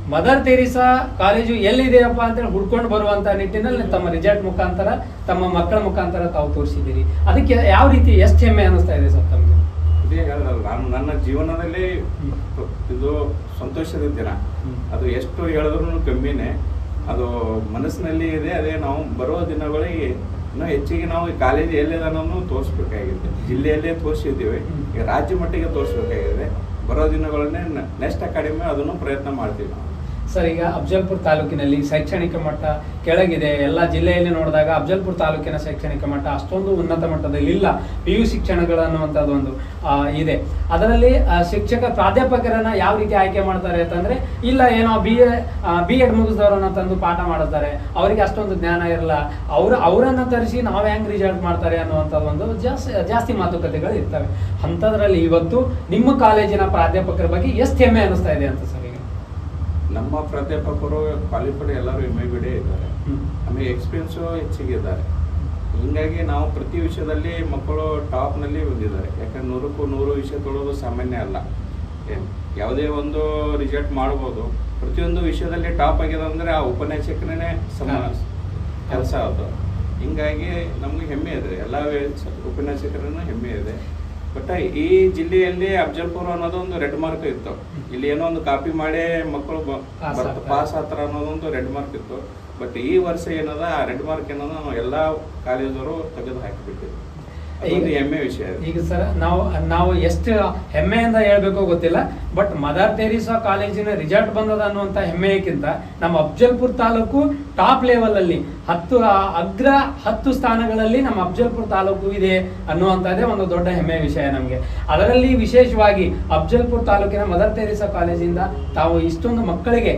ಮದರ್ ತೆರಿಸಾ ಕಾಲೇಜು ಎಲ್ಲಿದೆಯಪ್ಪ ಅಂತೇಳಿ ಹುಡ್ಕೊಂಡು ಬರುವಂತ ನಿಟ್ಟಿನಲ್ಲಿ ತಮ್ಮ ರಿಸಲ್ಟ್ ಮುಖಾಂತರ ತಮ್ಮ ಮಕ್ಕಳ ಮುಖಾಂತರ ತಾವು ತೋರಿಸಿದ್ದೀರಿ. ಅದಕ್ಕೆ ಯಾವ ರೀತಿ ಎಷ್ಟು ಹೆಮ್ಮೆ ಅನ್ನಿಸ್ತಾ ಇದೆ ಸರ್ ತಮಗೆ? ಇದೇ ನಾನು ನನ್ನ ಜೀವನದಲ್ಲಿ ಇದು ಸಂತೋಷದ ದಿನ. ಅದು ಎಷ್ಟು ಹೇಳಿದ್ರು ಕಮ್ಮಿನೇ. ಅದು ಮನಸ್ಸಿನಲ್ಲಿ ಇದೆ, ಅದೇ ನಾವು ಬರೋ ದಿನಗಳಿಗೆ ಇನ್ನೂ ಹೆಚ್ಚಿಗೆ ನಾವು ಈ ಕಾಲೇಜ್ ಎಲ್ಲಿದೆ ತೋರಿಸ್ಬೇಕಾಗಿದೆ ಜಿಲ್ಲೆಯಲ್ಲೇ ತೋರಿಸಿದ್ದೀವಿ. ಈಗ ರಾಜ್ಯ ಮಟ್ಟಿಗೆ ತೋರಿಸ್ಬೇಕಾಗಿದೆ. ಬರೋ ದಿನಗಳನ್ನೇ ನೆಕ್ಸ್ಟ್ ಅಕಾಡೆಮಿ ಅದನ್ನು ಪ್ರಯತ್ನ ಮಾಡ್ತೀವಿ ನಾವು. ಸರ್ ಈಗ ಅಫಜಲ್ಪುರ್ ತಾಲೂಕಿನಲ್ಲಿ ಶೈಕ್ಷಣಿಕ ಮಟ್ಟ ಕೆಳಗಿದೆ. ಎಲ್ಲ ಜಿಲ್ಲೆಯಲ್ಲಿ ನೋಡಿದಾಗ ಅಫಜಲ್ಪುರ್ ತಾಲೂಕಿನ ಶೈಕ್ಷಣಿಕ ಮಟ್ಟ ಅಷ್ಟೊಂದು ಉನ್ನತ ಮಟ್ಟದಲ್ಲಿ ಇಲ್ಲ. ಪಿ ಯು ಶಿಕ್ಷಣಗಳು ಆ, ಇದೆ. ಅದರಲ್ಲಿ ಶಿಕ್ಷಕ ಪ್ರಾಧ್ಯಾಪಕರನ್ನ ಯಾವ ರೀತಿ ಆಯ್ಕೆ ಮಾಡ್ತಾರೆ ಅಂತಂದ್ರೆ ಇಲ್ಲ ಏನೋ ಬಿ ಎ ಬಿ ಎಡ್ ಮುಗಿಸಿದವರನ್ನ ತಂದು ಪಾಠ ಮಾಡುತ್ತಾರೆ ಅವರಿಗೆ ಅಷ್ಟೊಂದು ಜ್ಞಾನ ಇರಲ್ಲ. ಅವರು ಅವರನ್ನ ತರಿಸಿ ನಾವು ಹೆಂಗ್ ರಿಸಲ್ಟ್ ಮಾಡ್ತಾರೆ ಅನ್ನುವಂಥದ್ದು ಒಂದು ಜಾಸ್ತಿ ಜಾಸ್ತಿ ಮಾತುಕತೆಗಳು ಇರ್ತವೆ. ಅಂಥದ್ರಲ್ಲಿ ಇವತ್ತು ನಿಮ್ಮ ಕಾಲೇಜಿನ ಪ್ರಾಧ್ಯಾಪಕರ ಬಗ್ಗೆ ಎಷ್ಟು ಹೆಮ್ಮೆ ಅನಿಸ್ತಾ ಇದೆ ಅಂತ ಸರ್? ನಮ್ಮ ಪ್ರಾಧ್ಯಾಪಕರು ಕ್ವಾಲಿಫೈಡ್ ಎಲ್ಲರೂ ಎಂ ಐ ಬಿಡೇ ಇದ್ದಾರೆ. ಹ್ಮ್. ಆಮೇಲೆ ಎಕ್ಸ್ಪೀರಿಯನ್ಸು ಹೆಚ್ಚಿಗಿದ್ದಾರೆ. ಹೀಗಾಗಿ ಹಿಂಗಾಗಿ ನಾವು ಪ್ರತಿ ವಿಷಯದಲ್ಲಿ ಮಕ್ಕಳು ಟಾಪ್ನಲ್ಲಿ ಬಂದಿದ್ದಾರೆ. ಯಾಕಂದ್ರೆ ನೂರಕ್ಕೂ ನೂರು ವಿಷಯ ತೊಳೋದು ಸಾಮಾನ್ಯ ಅಲ್ಲ. ಯಾವುದೇ ಒಂದು ರಿಸಲ್ಟ್ ಮಾಡ್ಬೋದು. ಪ್ರತಿಯೊಂದು ವಿಷಯದಲ್ಲಿ ಟಾಪ್ ಆಗಿದೆ ಅಂದರೆ ಆ ಉಪನ್ಯಾಸಕನೇ ಸಮ ಹಾ. ಕೆಲಸ ಅದು. ಹಿಂಗಾಗಿ ನಮಗೆ ಹೆಮ್ಮೆ ಇದೆ. ಎಲ್ಲ ಉಪನ್ಯಾಸಕರನ್ನು ಹೆಮ್ಮೆ ಇದೆ. ಬಟ್ ಈ ಜಿಲ್ಲೆಯಲ್ಲಿ ಅಫ್ಜಲ್ಪುರ ಅನ್ನೋದು ಒಂದು ರೆಡ್ ಮಾರ್ಕ್ ಇತ್ತು ಇಲ್ಲಿ ಏನೋ ಒಂದು ಕಾಪಿ ಮಾಡಿ ಮಕ್ಕಳು. ಪಾಸ್ ಆತರ ಅನ್ನೋದೊಂದು ರೆಡ್ ಮಾರ್ಕ್ ಇತ್ತು ಬಟ್ ಈ ವರ್ಷ ಏನದ ಆ ರೆಡ್ ಮಾರ್ಕ್ ಏನದ ಎಲ್ಲಾ ಕಾಲೇಜವರು ತೆಗೆದು ಹಾಕಿಬಿಟ್ಟಿದ್ರು ಈಗ- ಹೆಮ್ಮೆ ವಿಷಯ. ಈಗ ಸರ್ ನಾವು ನಾವು ಎಷ್ಟು ಅಂತ ಹೇಳ್ಬೇಕೋ ಗೊತ್ತಿಲ್ಲ ಬಟ್ ಮದರ್ ತೆರಿಸಾ ಕಾಲೇಜಿನ ರಿಸಲ್ಟ್ ಬಂದದ ಅನ್ನುವಂತ ಹೆಮ್ಮೆಯಕ್ಕಿಂತ ನಮ್ಮ ಅಫ್ಜಲ್ಪುರ್ ತಾಲೂಕು ಟಾಪ್ ಲೆವೆಲಲ್ಲಿ ಹತ್ತು ಅಗ್ರ ಹತ್ತು ಸ್ಥಾನಗಳಲ್ಲಿ ನಮ್ಮ ಅಫ್ಜಲ್ಪುರ ತಾಲೂಕು ಇದೆ ಅನ್ನುವಂಥದ್ದೇ ಒಂದು ದೊಡ್ಡ ಹೆಮ್ಮೆಯ ವಿಷಯ ನಮಗೆ. ಅದರಲ್ಲಿ ವಿಶೇಷವಾಗಿ ಅಫ್ಜಲ್ಪುರ ತಾಲೂಕಿನ ಮದರ್ ತೆರೇಸಾ ಕಾಲೇಜಿಂದ ತಾವು ಇಷ್ಟೊಂದು ಮಕ್ಕಳಿಗೆ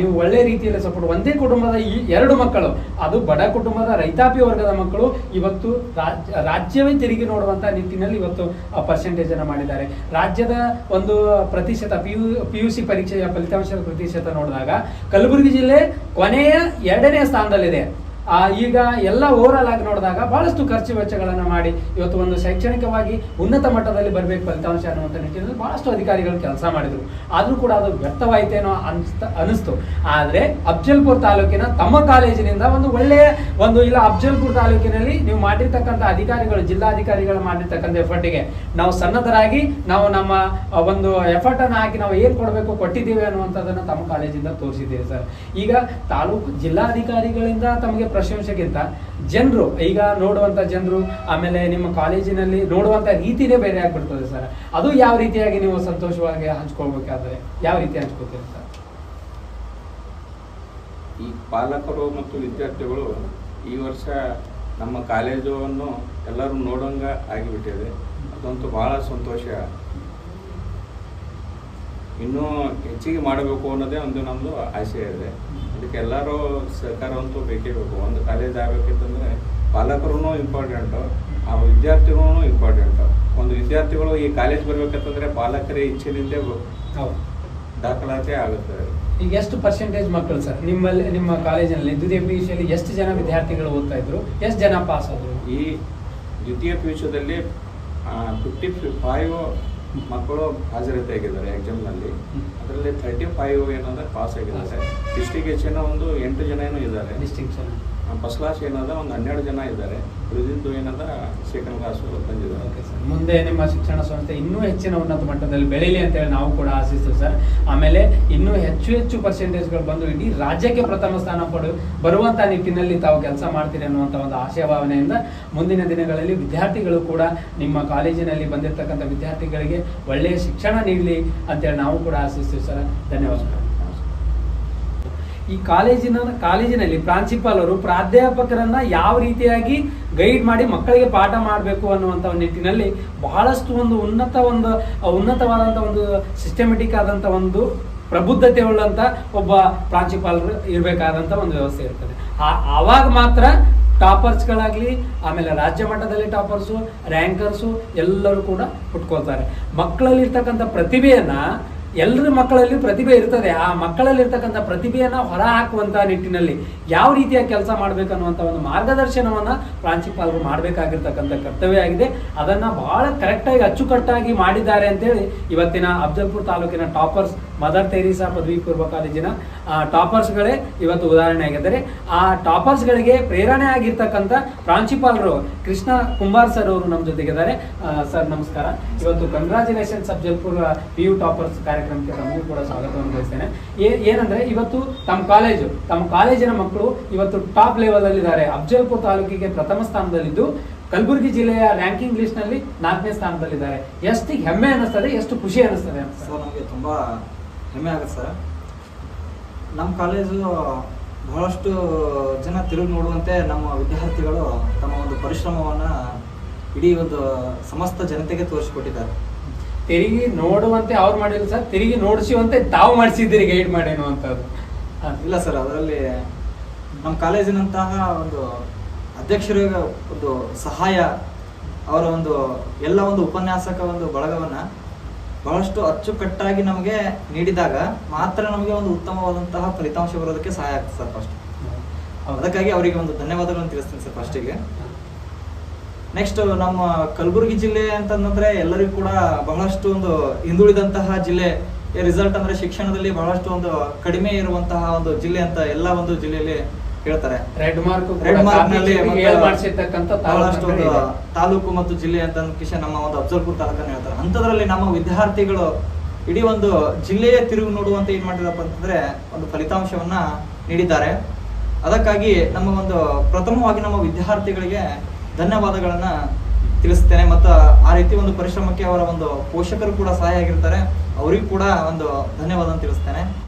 ನೀವು ಒಳ್ಳೆ ರೀತಿಯಲ್ಲಿ ಸಪೋರ್ಟ್ ಒಂದೇ ಕುಟುಂಬದ ಈ ಎರಡು ಮಕ್ಕಳು, ಅದು ಬಡ ಕುಟುಂಬದ ರೈತಾಪಿ ವರ್ಗದ ಮಕ್ಕಳು, ಇವತ್ತು ರಾಜ್ಯ ರಾಜ್ಯವೇ ತಿರುಗಿ ನೋಡುವಂಥ ನಿಟ್ಟಿನಲ್ಲಿ ಇವತ್ತು ಪರ್ಸೆಂಟೇಜ್ ಅನ್ನು ಮಾಡಿದ್ದಾರೆ. ರಾಜ್ಯದ ಒಂದು ಪ್ರತಿಶತ, P U P U C ಪರೀಕ್ಷೆಯ ಫಲಿತಾಂಶದ ಪ್ರತಿಶತ ನೋಡಿದಾಗ ಕಲಬುರಗಿ ಜಿಲ್ಲೆ ಕೊನೆಯ ಎರಡನೇ ಸ್ಥಾನದಲ್ಲಿದೆ. ಈಗ ಎಲ್ಲ ಓವರಾಲ್ ಆಗಿ ನೋಡಿದಾಗ ಬಹಳಷ್ಟು ಖರ್ಚು ವೆಚ್ಚಗಳನ್ನು ಮಾಡಿ ಇವತ್ತು ಒಂದು ಶೈಕ್ಷಣಿಕವಾಗಿ ಉನ್ನತ ಮಟ್ಟದಲ್ಲಿ ಬರಬೇಕು ಫಲಿತಾಂಶ ಅನ್ನುವಂಥ ನಿಟ್ಟಿನಲ್ಲಿ ಬಹಳಷ್ಟು ಅಧಿಕಾರಿಗಳು ಕೆಲಸ ಮಾಡಿದರು. ಆದರೂ ಕೂಡ ಅದು ವ್ಯರ್ಥವಾಯಿತೇನೋ ಅನ್ಸ್ತ, ಅನಿಸ್ತು. ಆದರೆ ಅಫ್ಜಲ್ಪುರ್ ತಾಲೂಕಿನ ತಮ್ಮ ಕಾಲೇಜಿನಿಂದ ಒಂದು ಒಳ್ಳೆಯ ಒಂದು, ಇಲ್ಲ ಅಫ್ಜಲ್ಪುರ್ ತಾಲೂಕಿನಲ್ಲಿ ನೀವು ಮಾಡಿರ್ತಕ್ಕಂಥ ಅಧಿಕಾರಿಗಳು, ಜಿಲ್ಲಾಧಿಕಾರಿಗಳು ಮಾಡಿರ್ತಕ್ಕಂಥ ಎಫರ್ಟಿಗೆ ನಾವು ಸನ್ನದ್ಧರಾಗಿ ನಾವು ನಮ್ಮ ಒಂದು ಎಫರ್ಟನ್ನು ಹಾಕಿ ನಾವು ಏನು ಕೊಡಬೇಕು, ಕೊಟ್ಟಿದ್ದೀವಿ ಅನ್ನುವಂಥದ್ದನ್ನು ತಮ್ಮ ಕಾಲೇಜಿಂದ ತೋರಿಸಿದ್ದೀವಿ ಸರ್. ಈಗ ತಾಲೂಕು ಜಿಲ್ಲಾಧಿಕಾರಿಗಳಿಂದ ತಮಗೆ ಪ್ರಶಂಸೆಗಿಂತ ಜನರು, ಈಗ ನೋಡುವಂತ ಜನರು, ಆಮೇಲೆ ನಿಮ್ಮ ಕಾಲೇಜಿನಲ್ಲಿ ನೋಡುವಂತ ರೀತಿನೇ ಬೇರೆ ಆಗ್ಬಿಡ್ತದೆ ಸರ್. ಅದು ಯಾವ ರೀತಿಯಾಗಿ ನೀವು ಸಂತೋಷವಾಗಿ ಹಂಚ್ಕೊಳ್ಬೇಕಾದ್ರೆ? ಯಾವ ರೀತಿ ಹಂಚ್ಕೋತೀರಿ ಸರ್? ಈ ಪಾಲಕರು ಮತ್ತು ವಿದ್ಯಾರ್ಥಿಗಳು ಈ ವರ್ಷ ನಮ್ಮ ಕಾಲೇಜನ್ನು ಎಲ್ಲರೂ ನೋಡೋಂಗ ಆಗಿಬಿಟ್ಟಿದೆ. ಅದಂತೂ ಭಾಳ ಸಂತೋಷ. ಇನ್ನೂ ಹೆಚ್ಚಿಗೆ ಮಾಡಬೇಕು ಅನ್ನೋದೇ ಒಂದು ನಮ್ಮದು ಆಸೆ ಇದೆ. ಅದಕ್ಕೆ ಎಲ್ಲರೂ ಸರ್ಕಾರ ಅಂತೂ ಬೇಕೇ ಬೇಕು. ಒಂದು ಕಾಲೇಜ್ ಆಗಬೇಕಿತ್ತಂದರೆ ಪಾಲಕರೂ ಇಂಪಾರ್ಟೆಂಟು ಆ ವಿದ್ಯಾರ್ಥಿಗಳೂ ಇಂಪಾರ್ಟೆಂಟು ಒಂದು ವಿದ್ಯಾರ್ಥಿಗಳು ಈ ಕಾಲೇಜ್ ಬರ್ಬೇಕಂತಂದ್ರೆ ಪಾಲಕರೇ ಇಚ್ಛೆನಿಂದ ಹೌದು. ದಾಖಲಾತಿ ಆಗುತ್ತೆ. ಈಗ ಎಷ್ಟು ಪರ್ಸೆಂಟೇಜ್ ಮಕ್ಕಳು ಸರ್? ನಿಮ್ಮಲ್ಲಿ ನಿಮ್ಮ ಕಾಲೇಜಿನಲ್ಲಿ ದ್ವಿತೀಯ ಪಿ ಯು ಸಿಯಲ್ಲಿ ಎಷ್ಟು ಜನ ವಿದ್ಯಾರ್ಥಿಗಳು ಓದ್ತಾ ಇದ್ರು? ಎಷ್ಟು ಜನ ಪಾಸ್ ಆದರು? ಈ ದ್ವಿತೀಯ ಪಿ ಯು ಸಿಯಲ್ಲಿ ಫಿಫ್ಟಿ ಫೈವ್ ಮಕ್ಕಳು ಹಾಜರತೆ ಆಗಿದ್ದಾರೆ ಎಕ್ಸಾಮ್ನಲ್ಲಿ ಅದರಲ್ಲಿ ಥರ್ಟಿ ಫೈವ್ ಏನಂದ್ರೆ ಪಾಸ್ ಆಗಿದ್ದಾರೆ. ಡಿಸ್ಟಿಕ್ ಹೆಚ್ಚಿನ ಒಂದು ಎಂಟು ಜನ ಏನೋ ಇದ್ದಾರೆ. ಡಿಸ್ಟಿಂಕ್ಷನ್ ಫಸ್ಟ್ ಕ್ಲಾಸ್ ಏನದ ಒಂದು ಹನ್ನೆರಡು ಜನ ಇದ್ದಾರೆ. ಉಳಿದಿದ್ದು ಏನದ ಸೆಕೆಂಡ್ ಕ್ಲಾಸ್ ತಂದಿದ್ದಾರೆ ಮುಂದೆ ನಿಮ್ಮ ಶಿಕ್ಷಣ ಸಂಸ್ಥೆ ಇನ್ನೂ ಹೆಚ್ಚಿನ ಉನ್ನತ ಮಟ್ಟದಲ್ಲಿ ಬೆಳೀಲಿ ಅಂತೇಳಿ ನಾವು ಕೂಡ ಆಶಿಸ್ತೀವಿ ಸರ್ ಆಮೇಲೆ ಇನ್ನೂ ಹೆಚ್ಚು ಹೆಚ್ಚು ಪರ್ಸೆಂಟೇಜ್ಗಳು ಬಂದು ಇಡೀ ರಾಜ್ಯಕ್ಕೆ ಪ್ರಥಮ ಸ್ಥಾನ ಪಡು ಬರುವಂಥ ನಿಟ್ಟಿನಲ್ಲಿ ತಾವು ಕೆಲಸ ಮಾಡ್ತೀರಿ ಅನ್ನುವಂಥ ಒಂದು ಆಶಯಭಾವನೆಯಿಂದ ಮುಂದಿನ ದಿನಗಳಲ್ಲಿ ವಿದ್ಯಾರ್ಥಿಗಳು ಕೂಡ ನಿಮ್ಮ ಕಾಲೇಜಿನಲ್ಲಿ ಬಂದಿರತಕ್ಕಂಥ ವಿದ್ಯಾರ್ಥಿಗಳಿಗೆ ಒಳ್ಳೆಯ ಶಿಕ್ಷಣ ನೀಡಲಿ ಅಂತೇಳಿ ನಾವು ಕೂಡ ಆಶಿಸ್ತೀವಿ ಸರ್ ಧನ್ಯವಾದಗಳು. ಈ ಕಾಲೇಜಿನ, ಕಾಲೇಜಿನಲ್ಲಿ ಪ್ರಾಂಶುಪಾಲರು ಪ್ರಾಧ್ಯಾಪಕರನ್ನ ಯಾವ ರೀತಿಯಾಗಿ ಗೈಡ್ ಮಾಡಿ ಮಕ್ಕಳಿಗೆ ಪಾಠ ಮಾಡಬೇಕು ಅನ್ನುವಂಥ ಒಂದು ನಿಟ್ಟಿನಲ್ಲಿ ಬಹಳಷ್ಟು ಒಂದು ಉನ್ನತ ಒಂದು ಉನ್ನತವಾದಂಥ ಒಂದು ಸಿಸ್ಟಮೆಟಿಕ್ ಆದಂಥ ಒಂದು ಪ್ರಬುದ್ಧತೆ ಉಳ್ಳಂತ ಒಬ್ಬ ಪ್ರಾಂಶುಪಾಲರು ಇರಬೇಕಾದಂಥ ಒಂದು ವ್ಯವಸ್ಥೆ ಇರ್ತದೆ. ಆವಾಗ ಮಾತ್ರ ಟಾಪರ್ಸ್ಗಳಾಗಲಿ ಆಮೇಲೆ ರಾಜ್ಯ ಮಟ್ಟದಲ್ಲಿ ಟಾಪರ್ಸು ರ್ಯಾಂಕರ್ಸು ಎಲ್ಲರೂ ಕೂಡ ಹುಟ್ಕೊಳ್ತಾರೆ ಮಕ್ಕಳಲ್ಲಿರ್ತಕ್ಕಂಥ ಪ್ರತಿಭೆಯನ್ನ ಎಲ್ಲರ ಮಕ್ಕಳಲ್ಲಿ ಪ್ರತಿಭೆ ಇರ್ತದೆ. ಆ ಮಕ್ಕಳಲ್ಲಿ ಪ್ರತಿಭೆಯನ್ನು ಹೊರ ಹಾಕುವಂತ ನಿಟ್ಟಿನಲ್ಲಿ ಯಾವ ರೀತಿಯ ಕೆಲಸ ಮಾಡಬೇಕನ್ನುವಂಥ ಒಂದು ಮಾರ್ಗದರ್ಶನವನ್ನ ಪ್ರಾಂಶುಪಾಲರು ಮಾಡಬೇಕಾಗಿರ್ತಕ್ಕಂಥ ಕರ್ತವ್ಯ ಆಗಿದೆ. ಅದನ್ನ ಬಹಳ ಕರೆಕ್ಟಾಗಿ ಅಚ್ಚುಕಟ್ಟಾಗಿ ಮಾಡಿದ್ದಾರೆ ಅಂತೇಳಿ ಇವತ್ತಿನ ಅಫ್ಜಲ್ಪುರ್ ತಾಲೂಕಿನ ಟಾಪರ್ಸ್ ಮದರ್ ತೆರೀಸಾ ಪದವಿ ಪೂರ್ವ ಕಾಲೇಜಿನ ಟಾಪರ್ಸ್ಗಳೇ ಇವತ್ತು ಉದಾಹರಣೆ ಆಗಿದ್ದಾರೆ. ಆ ಟಾಪರ್ಸ್ಗಳಿಗೆ ಪ್ರೇರಣೆ ಆಗಿರ್ತಕ್ಕಂಥ ಪ್ರಾಂಶುಪಾಲರು ಕೃಷ್ಣ ಕುಮಾರ್ ಸರ್ ಅವರು ನಮ್ಮ ಜೊತೆಗಿದ್ದಾರೆ. ಸರ್ ನಮಸ್ಕಾರ. ಇವತ್ತು ಕಂಗ್ರಾಚುಲೇಷನ್ಸ್ ಸಬ್ಜಲ್ಪುರ ಪಿ ಯು ಟಾಪರ್ಸ್ ಕಾರ್ಯಕ್ರಮಕ್ಕೆ ತಮಗೂ ಕೂಡ ಸ್ವಾಗತವನ್ನು ಬಯಸ್ತೇನೆ ಏನಂದ್ರೆ ಇವತ್ತು ತಮ್ಮ ಕಾಲೇಜು ತಮ್ಮ ಕಾಲೇಜಿನ ಮಕ್ಕಳು ಇವತ್ತು ಟಾಪ್ ಲೆವೆಲ್ ಅಲ್ಲಿ ಇದ್ದಾರೆ ಅಫ್ಜಲ್ಪುರ್ ತಾಲೂಕಿಗೆ ಪ್ರಥಮ ಸ್ಥಾನದಲ್ಲಿದ್ದು, ಕಲಬುರಗಿ ಜಿಲ್ಲೆಯ ರ್ಯಾಂಕಿಂಗ್ ಲಿಸ್ಟ್ನಲ್ಲಿ ನಾಲ್ಕನೇ ಸ್ಥಾನದಲ್ಲಿದ್ದಾರೆ. ಎಷ್ಟು ಹೆಮ್ಮೆ ಅನಿಸ್ತದೆ ಎಷ್ಟು ಖುಷಿ ಅನಿಸ್ತದೆ ಸರ್, ನಮಗೆ ತುಂಬ ಹೆಮ್ಮೆ ಆಗುತ್ತೆ ಸರ್. ನಮ್ಮ ಕಾಲೇಜು ಬಹಳಷ್ಟು ಜನ ತಿರುಗಿ ನೋಡುವಂತೆ ನಮ್ಮ ವಿದ್ಯಾರ್ಥಿಗಳು ತಮ್ಮ ಒಂದು ಪರಿಶ್ರಮವನ್ನು ಇಡೀ ಒಂದು ಸಮಸ್ತ ಜನತೆಗೆ ತೋರಿಸಿಕೊಟ್ಟಿದ್ದಾರೆ. ತಿರುಗಿ ನೋಡುವಂತೆ ಅವ್ರು ಮಾಡಿಲ್ಲ ಸರ್ ತಿರುಗಿ ನೋಡಿಸುವಂತೆ ತಾವು ಮಾಡಿಸಿದ್ದೀರಿ ಗೈಡ್ ಮಾಡಿ ಅನ್ನುವಂಥದ್ದು ಹಾ. ಇಲ್ಲ ಸರ್ ಅದರಲ್ಲಿ ನಮ್ಮ ಕಾಲೇಜಿನಂತಹ ಒಂದು ಅಧ್ಯಕ್ಷರಿಗೆ ಒಂದು ಸಹಾಯ ಅವರ ಒಂದು ಎಲ್ಲ ಒಂದು ಉಪನ್ಯಾಸಕ ಒಂದು ಬಳಗವನ್ನು ಬಹಳಷ್ಟು ಅಚ್ಚುಕಟ್ಟಾಗಿ ನಮಗೆ ನೀಡಿದಾಗ ಮಾತ್ರ ನಮಗೆ ಒಂದು ಉತ್ತಮವಾದಂತಹ ಫಲಿತಾಂಶ ಬರೋದಕ್ಕೆ ಸಹಾಯ ಆಗ್ತದೆ ಸರ್ ಫಸ್ಟ್ ಅದಕ್ಕಾಗಿ ಅವರಿಗೆ ಒಂದು ಧನ್ಯವಾದಗಳನ್ನು ತಿಳಿಸ್ತೀನಿ ಸರ್ ಫಸ್ಟಿಗೆ ನೆಕ್ಸ್ಟ್ ನಮ್ಮ ಕಲಬುರಗಿ ಜಿಲ್ಲೆ ಅಂತಂದ್ರೆ ಎಲ್ಲರಿಗೂ ಕೂಡ ಬಹಳಷ್ಟು ಒಂದು ಹಿಂದುಳಿದಂತಹ ಜಿಲ್ಲೆ ರಿಸಲ್ಟ್ ಅಂದ್ರೆ ಶಿಕ್ಷಣದಲ್ಲಿ ಬಹಳಷ್ಟು ಒಂದು ಕಡಿಮೆ ಇರುವಂತಹ ಒಂದು ಜಿಲ್ಲೆ ಅಂತ ಎಲ್ಲ ಒಂದು ಜಿಲ್ಲೆಯಲ್ಲಿ ಹೇಳ್ತಾರೆ ರೆಡ್ ಮಾರ್ಕ್ ರೆಡ್ ಮಾರ್ಕ್ನಲ್ಲಿ ಬಹಳಷ್ಟು. ತಾಲೂಕು ಮತ್ತು ಜಿಲ್ಲೆ ಅಂತ ಕಿಶನ್ ನಮ್ಮ ಒಂದು ಅಫ್ಜಲ್ಪುರ್ ತಾಲೂಕನ್ನು ಹೇಳ್ತಾರೆ. ಅಂತದ್ರಲ್ಲಿ ನಮ್ಮ ವಿದ್ಯಾರ್ಥಿಗಳು ಇಡೀ ಒಂದು ಜಿಲ್ಲೆಯ ತಿರುಗಿ ನೋಡುವಂತ ಏನ್ ಮಾಡಿದಪ್ಪ ಅಂತಂದ್ರೆ ಒಂದು ಫಲಿತಾಂಶವನ್ನ ನೀಡಿದ್ದಾರೆ. ಅದಕ್ಕಾಗಿ ನಮ್ಮ ಒಂದು ಪ್ರಥಮವಾಗಿ ನಮ್ಮ ವಿದ್ಯಾರ್ಥಿಗಳಿಗೆ ಧನ್ಯವಾದಗಳನ್ನ ತಿಳಿಸ್ತೇನೆ. ಮತ್ತು ಆ ರೀತಿ ಒಂದು ಪರಿಶ್ರಮಕ್ಕೆ ಅವರ ಒಂದು ಪೋಷಕರು ಕೂಡ ಸಹಾಯ ಆಗಿರ್ತಾರೆ. ಅವರಿಗೂ ಕೂಡ ಒಂದು ಧನ್ಯವಾದ ತಿಳಿಸ್ತೇನೆ.